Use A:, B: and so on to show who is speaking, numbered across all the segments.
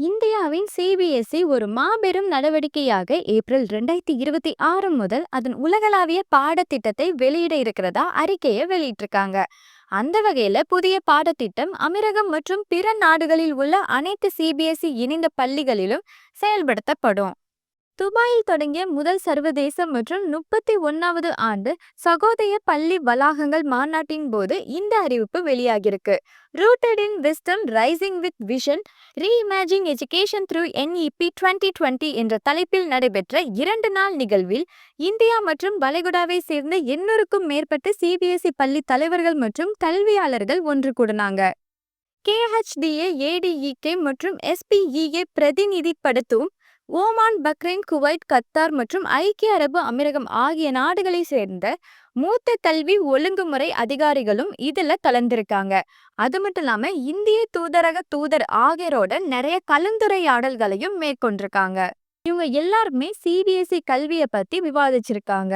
A: இந்தியாவின் சிபிஎஸ்இ ஒரு மாபெரும் நடவடிக்கையாக ஏப்ரல் ரெண்டாயிரத்தி இருபத்தி ஆறு முதல் அதன் உலகளாவிய பாடத்திட்டத்தை வெளியிட இருக்கிறதா அறிக்கையை வெளியிட்டிருக்காங்க. அந்த வகையில புதிய பாடத்திட்டம் அமீரகம் மற்றும் பிற நாடுகளில் உள்ள அனைத்து சிபிஎஸ்இ இணைந்த பள்ளிகளிலும் செயல்படுத்தப்படும். துபாயில் தொடங்கிய முதல் சர்வதேச மற்றும் முப்பத்தி ஒன்னாவது ஆண்டு சகோதய பள்ளி வளாகங்கள் மாநாட்டின் போது இந்த அறிவிப்பு வெளியாகியிருக்கு. Rooted in wisdom rising with vision reimagining education through NEP twenty twenty என்ற தலைப்பில் நடைபெற்ற இரண்டு நாள் நிகழ்வில் இந்தியா மற்றும் வளைகுடாவை சேர்ந்த எண்ணூறுக்கும் மேற்பட்ட சிபிஎஸ்இ பள்ளி தலைவர்கள் மற்றும் கல்வியாளர்கள் ஒன்று கூடினாங்க. கேஹெச்டிஏ ஏடிஇகே மற்றும் எஸ்பிஇஏ பிரதிநிதிப்படுத்தும் ஓமான் பக்ரைன் குவைத் கத்தார் மற்றும் ஐக்கிய அரபு அமீரகம் ஆகிய நாடுகளை சேர்ந்த மூத்த கல்வி ஒழுங்குமுறை அதிகாரிகளும் இதுல கலந்திருக்காங்க. அது மட்டும் இல்லாம இந்திய தூதரக தூதர் ஆகியோரோட நிறைய கலந்துரையாடல்களையும் மேற்கொண்டிருக்காங்க. இவங்க எல்லாருமே சிபிஎஸ்இ கல்வியை பத்தி விவாதிச்சிருக்காங்க.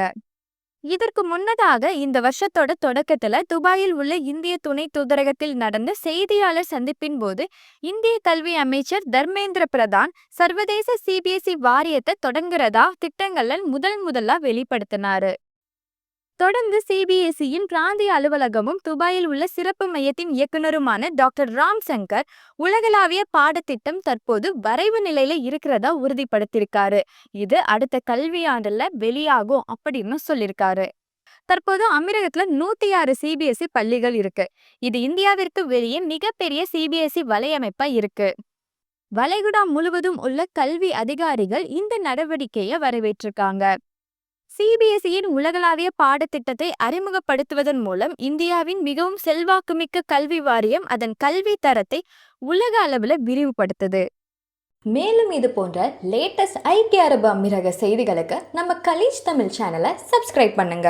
A: இதற்கு முன்னதாக இந்த வருஷத்தோட தொடக்கத்துல துபாயில் உள்ள இந்திய துணை தூதரகத்தில் நடந்த செய்தியாளர் சந்திப்பின் போது இந்திய கல்வி அமைச்சர் தர்மேந்திர பிரதான் சர்வதேச சிபிஎஸ்இ வாரியத்தை தொடங்குறதா திட்டங்கள்ல முதல் முதலா வெளிப்படுத்தினாரு. தொடர்ந்து சிபிஎஸ்இயின் பிராந்திய அலுவலகமும் துபாயில் உள்ள சிறப்பு மையத்தின் இயக்குனருமான டாக்டர் ராம் சங்கர் உலகளாவிய பாடத்திட்டம் தற்போது வரைவு நிலையில இருக்கிறதா உறுதிப்படுத்தியிருக்காரு. இது அடுத்த கல்வியாண்டுல வெளியாகும் அப்படின்னு சொல்லியிருக்காரு. தற்போது அமீரகத்துல நூத்தி ஆறு சிபிஎஸ்இ பள்ளிகள் இருக்கு. இது இந்தியாவிற்கு வெளியே மிகப்பெரிய சிபிஎஸ்இ வலையமைப்பா இருக்கு. வளைகுடா முழுவதும் உள்ள கல்வி அதிகாரிகள் இந்த நடவடிக்கையை வரவேற்றிருக்காங்க. சிபிஎஸ்இயின் உலகளாவிய பாடத்திட்டத்தை அறிமுகப்படுத்துவதன் மூலம் இந்தியாவின் மிகவும் செல்வாக்குமிக்க கல்வி வாரியம் அதன் கல்வி தரத்தை உலக அளவில் விரிவுபடுத்துது.
B: மேலும் இது போன்ற லேட்டஸ்ட் ஐக்கிய அரபு அமீரக செய்திகளுக்கு நம்ம கலீஜ் தமிழ் சேனலை சப்ஸ்கிரைப் பண்ணுங்க.